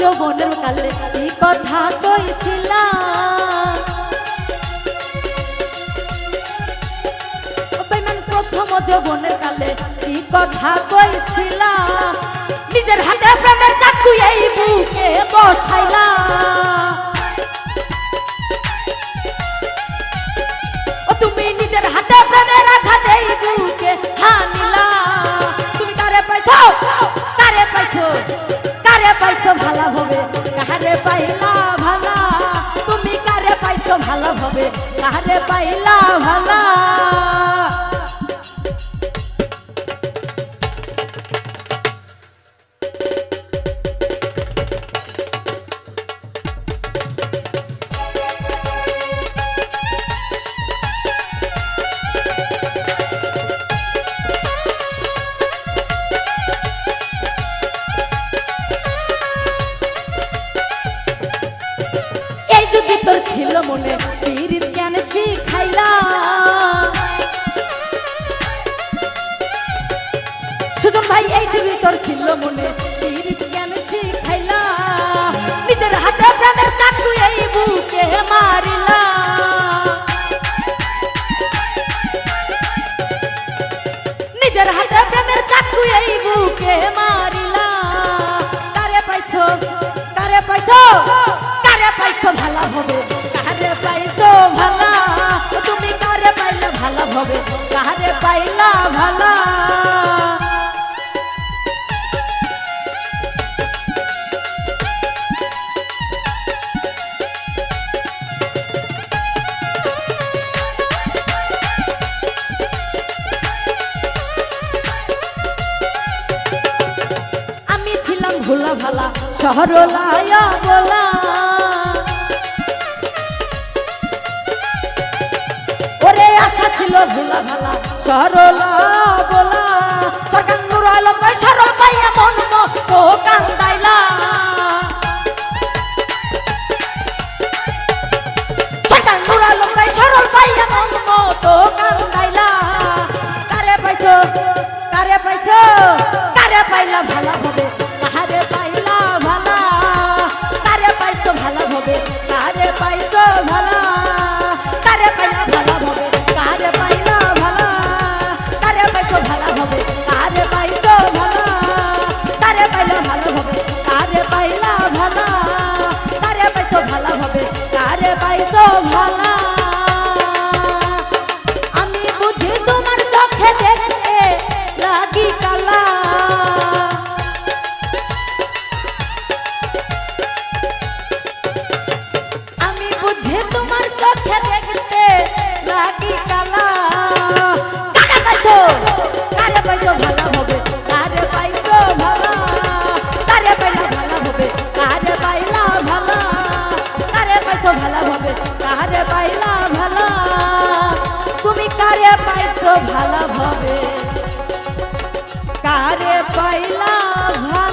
যৌবনের কালে এই কথা কইছিলাম প্রথম যৌবনের কালে এই কথা কইছিলাম নিজের হাতে প্রেমের চাকু এই বুকে বসাইলাম ভালো হবে। কারে পাইলা ভালা? ছিল মনে পীরিত জ্ঞান শিখাইলা? সুজন ভাই, এই যদি তোর ছিল মনে পীরিত জ্ঞান শিখাইলা? নিজের হাতে প্রেমের চাকু এই বুকে মারিলা। নিজের হাতে প্রেমের চাকু এই বুকে মারিলা। কারে পাইছো? কারে পাইছো? কারে পাইছো? ভালো হবে। ভোলা ভালা শহরলায়া বলা। ওরে আশা ছিল ভোলা ভালা সরলা বলা। সরকার নুর আলো কই সরল পাইয়া মন তো কান্দাইলা। সরকার নুর আলো কই সরল পাইয়া মন তো কান্দাইলা। কারে পাইছো? কারে পাইছো? কারে পাইলা ভালা হবে? কারে পাইছো ভালো ভাবে? কারে পাইলা ভালো